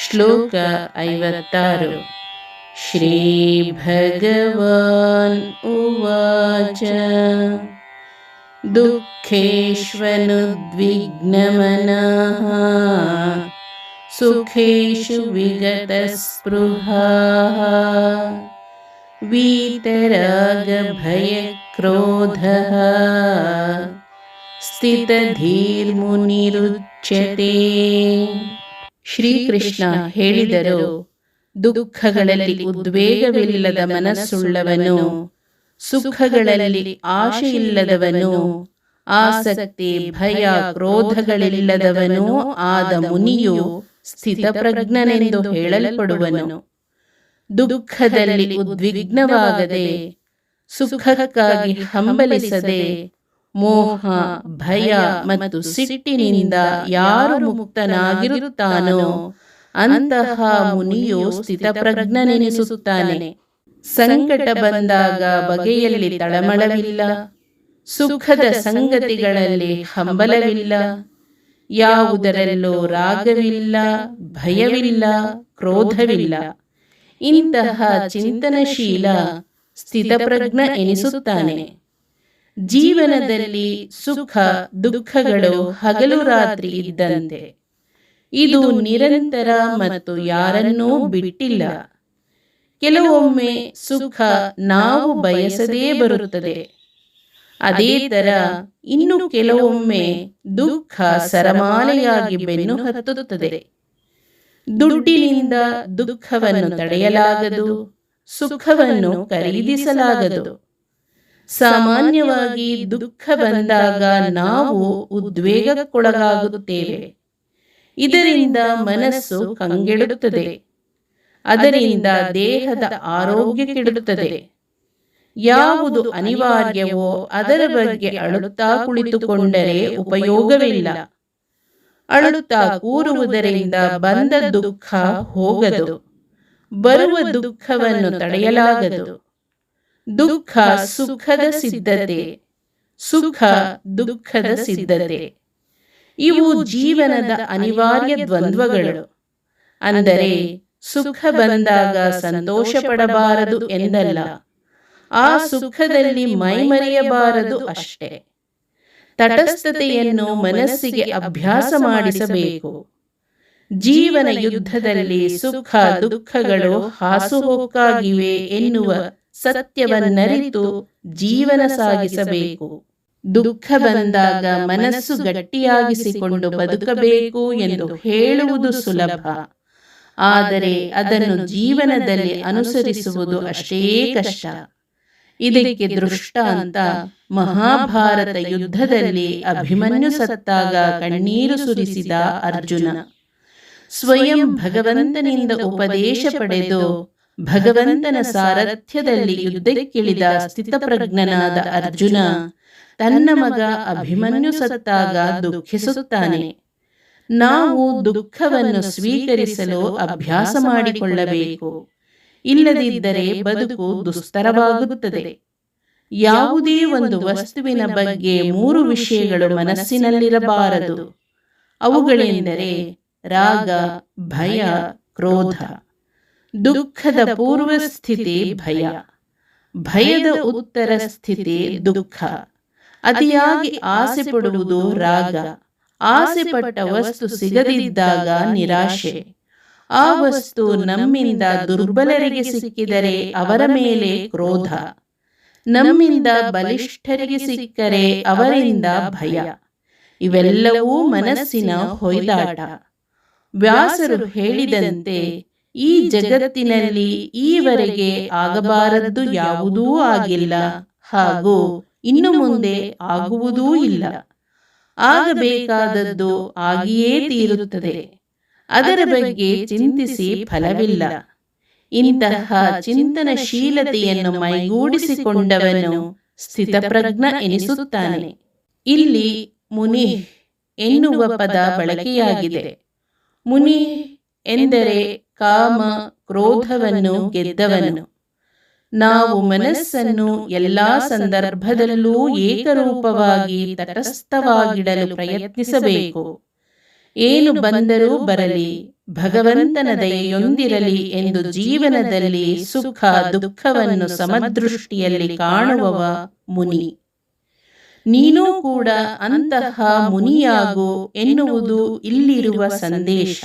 श्लोक ऐवरतारु श्रीभगवान् उवाच। दुःखेष्वनुद्विग्नमनाः। सुखेषु विगतस्पृहाः। वीतरागभयक्रोधः। स्थितधीर्मुनिरुच्यते। ಶ್ರೀಕೃಷ್ಣ ಹೇಳಿದರು, ದುಃಖಗಳಲ್ಲಿ ಉದ್ವೇಗವಿಲ್ಲದ ಮನಸ್ಸುಳ್ಳವನು, ಸುಖಗಳಲ್ಲಿ ಆಶೆಯಿಲ್ಲದವನು, ಆಸಕ್ತಿ, ಭಯ, ಕ್ರೋಧಗಳಿಲ್ಲದವನೂ ಆದ ಮುನಿಯು ಸ್ಥಿತಪ್ರಜ್ಞನೆಂದು ಹೇಳಲ್ಪಡುವನು. ದುಃಖದಲ್ಲಿ ಉದ್ವಿಗ್ನವಾಗದೆ, ಸುಖಕ್ಕಾಗಿ ಹಂಬಲಿಸದೆ ಮೋಹ ಭಯ ಮತ್ತು ಸಿಟ್ಟಿನಿಂದ ಯಾರು ಮುಕ್ತನಾಗಿರುತ್ತಾನೋ ಅಂತಹ ಮುನಿಯು ಸ್ಥಿತಪ್ರಜ್ಞನೆನಿಸುತ್ತಾನೆ. ಸಂಕಟ ಬಂದಾಗ ಬಗೆಯಲ್ಲಿ ತಳಮಳವಿಲ್ಲ. ಸುಖದ ಸಂಗತಿಗಳಲ್ಲಿ ಹಂಬಲವಿಲ್ಲ. ಯಾವುದರಲ್ಲೂ ರಾಗವಿಲ್ಲ ಭಯವಿಲ್ಲ ಕ್ರೋಧವಿಲ್ಲ. ಇಂತಹ ಚಿಂತನಶೀಲ ಸ್ಥಿತಪ್ರಜ್ಞ ಎನಿಸುತ್ತಾನೆ. ಜೀವನದಲ್ಲಿ ಸುಖ, ದುಃಖಗಳು ಹಗಲು ರಾತ್ರಿ ಇದ್ದಂತೆ. ಇದು ನಿರಂತರ ಮತ್ತು ಯಾರನ್ನೂ ಬಿಟ್ಟಿಲ್ಲ. ಕೆಲವೊಮ್ಮೆ ಸುಖ ನಾವು ಬಯಸದೇ ಬರುತ್ತದೆ. ಅದೇ ತರ ಇನ್ನು ಕೆಲವೊಮ್ಮೆ ದುಃಖ ಸರಮಾಲೆಯಾಗಿ ಬೆನ್ನು ಹತ್ತುತ್ತದೆ. ದುಡ್ಡಿನಿಂದ ದುಃಖವನ್ನು ತಡೆಯಲಾಗದು, ಸುಖವನ್ನು ಖರೀದಿಸಲಾಗದು. ಸಾಮಾನ್ಯವಾಗಿ ದುಃಖ ಬಂದಾಗ ನಾವು ಉದ್ವೇಗಕ್ಕೊಳಗಾಗುತ್ತೇವೆ. ಇದರಿಂದ ಮನಸ್ಸು ಕಂಗೆಡುತ್ತದೆ. ಅದರಿಂದ ದೇಹದ ಆರೋಗ್ಯ ಕೆಡುತ್ತದೆ. ಯಾವುದು ಅನಿವಾರ್ಯವೋ ಅದರ ಬಗ್ಗೆ ಅಳುತ್ತಾ ಕುಳಿತುಕೊಂಡರೆ ಉಪಯೋಗವಿಲ್ಲ. ಅಳುತ್ತಾ ಕೂರುವುದರಿಂದ ಬಂದ ದುಃಖ ಹೋಗದು. ಬರುವ ದುಃಖವನ್ನು ತಡೆಯಲಾಗದು. ದುಃಖ ಸುಖದ ಸಿದ್ಧತೆ. ಸುಖ ದುಃಖದ ಸಿದ್ಧತೆ. ಇವು ಜೀವನದ ಅನಿವಾರ್ಯ ದ್ವಂದ್ವಗಳು. ಅಂದರೆ ಸುಖ ಬಂದಾಗ ಸಂತೋಷ ಪಡಬಾರದು ಎಂದಲ್ಲ. ಆ ಸುಖದಲ್ಲಿ ಮೈಮರೆಯಬಾರದು ಅಷ್ಟೇ. ತಟಸ್ಥತೆಯನ್ನು ಮನಸ್ಸಿಗೆ ಅಭ್ಯಾಸ ಮಾಡಿಸಬೇಕು. ಜೀವನ ಯುದ್ಧದಲ್ಲಿ ಸುಖ ದುಃಖಗಳು ಹಾಸುಹೊಕ್ಕಾಗಿವೆ ಎನ್ನುವ ಸತ್ಯವನ್ನರಿತು ಜೀವನ ಸಾಗಿಸಬೇಕು. ದುಃಖ ಬಂದಾಗ ಮನಸ್ಸು ಗಟ್ಟಿಯಾಗಿಸಿಕೊಂಡು ಬದುಕಬೇಕು ಎಂದು ಹೇಳುವುದು ಸುಲಭ. ಆದರೆ ಅದನ್ನು ಜೀವನದಲ್ಲಿ ಅನುಸರಿಸುವುದು ಅಷ್ಟೇ ಕಷ್ಟ. ಇದಕ್ಕೆ ದೃಷ್ಟಾಂತ ಮಹಾಭಾರತ ಯುದ್ಧದಲ್ಲಿ ಅಭಿಮನ್ಯು ಸತ್ತಾಗ ಕಣ್ಣೀರು ಸುರಿಸಿದ ಅರ್ಜುನ. ಸ್ವಯಂ ಭಗವಂತನಿಂದ ಉಪದೇಶ ಪಡೆದು ಭಗವಂತನ ಸಾರಥ್ಯದಲ್ಲಿ ಯುದ್ಧಕ್ಕಿಳಿದ ಸ್ಥಿತಪ್ರಜ್ಞನಾದ ಅರ್ಜುನ ತನ್ನ ಮಗ ಅಭಿಮನ್ಯು ಸತ್ತಾಗ ದುಃಖಿಸುತ್ತಾನೆ. ನಾವು ದುಃಖವನ್ನು ಸ್ವೀಕರಿಸಲು ಅಭ್ಯಾಸ ಮಾಡಿಕೊಳ್ಳಬೇಕು. ಇಲ್ಲದಿದ್ದರೆ ಬದುಕು ದುಸ್ತರವಾಗುತ್ತದೆ. ಯಾವುದೇ ಒಂದು ವಸ್ತುವಿನ ಬಗ್ಗೆ ಮೂರು ವಿಷಯಗಳು ಮನಸ್ಸಿನಲ್ಲಿರಬಾರದು. ಅವುಗಳೆಂದರೆ ರಾಗ, ಭಯ, ಕ್ರೋಧ. ದುಃಖದ ಪೂರ್ವ ಸ್ಥಿತಿ ಭಯ. ಭಯದ ಉತ್ತರ ಸ್ಥಿತಿ ದುಃಖ. ಅತಿಯಾಗಿ ಆಸೆ ಪಡುವುದು ರಾಗ. ಆಸೆ ಪಟ್ಟ ವಸ್ತು ಸಿಗದಿದ್ದಾಗ ನಿರಾಶೆ. ಆ ವಸ್ತು ನಮ್ಮಿಂದ ದುರ್ಬಲರಿಗೆ ಸಿಕ್ಕಿದರೆ ಅವರ ಮೇಲೆ ಕ್ರೋಧ. ನಮ್ಮಿಂದ ಬಲಿಷ್ಠರಿಗೆ ಸಿಕ್ಕರೆ ಅವರಿಂದ ಭಯ. ಇವೆಲ್ಲವೂ ಮನಸ್ಸಿನ ಹೊಯ್ದಾಟ. ವ್ಯಾಸರು ಹೇಳಿದಂತೆ ಈ ಜಗತ್ತಿನಲ್ಲಿ ಈವರೆಗೆ ಆಗಬಾರದ್ದು ಯಾವುದೂ ಆಗಿಲ್ಲ. ಹಾಗೂ ಇನ್ನು ಮುಂದೆ ಆಗುವುದೂ ಇಲ್ಲ. ಆಗಬೇಕಾದದ್ದು ಆಗಿಯೇ ತೀರುತ್ತದೆ. ಅದರ ಬಗ್ಗೆ ಚಿಂತಿಸಿ ಫಲವಿಲ್ಲ. ಇಂತಹ ಚಿಂತನಶೀಲತೆಯನ್ನು ಮೈಗೂಡಿಸಿಕೊಂಡವನು ಸ್ಥಿತಪ್ರಜ್ಞ ಎನಿಸುತ್ತಾನೆ. ಇಲ್ಲಿ ಮುನಿ ಎನ್ನುವ ಪದ ಬಳಕೆಯಾಗಿದೆ. ಮುನಿ ಎಂದರೆ ಕಾಮ ಕ್ರೋಧವನ್ನು ಗೆದ್ದವನು. ನಾವು ಮನಸ್ಸನ್ನು ಎಲ್ಲಾ ಸಂದರ್ಭದಲ್ಲೂ ಏಕರೂಪವಾಗಿ ತಟಸ್ಥವಾಗಿಡಲು ಪ್ರಯತ್ನಿಸಬೇಕು. ಏನು ಬಂದರೂ ಬರಲಿ, ಭಗವಂತನ ದಯೆಯೊಂದಿರಲಿ ಎಂದು ಜೀವನದಲ್ಲಿ ಸುಖ, ದುಃಖವನ್ನು ಸಮದೃಷ್ಟಿಯಲ್ಲಿ ಕಾಣುವವ ಮುನಿ. ನೀನೂ ಕೂಡ ಅಂತಹ ಮುನಿಯಾಗು ಎನ್ನುವುದು ಇಲ್ಲಿರುವ ಸಂದೇಶ.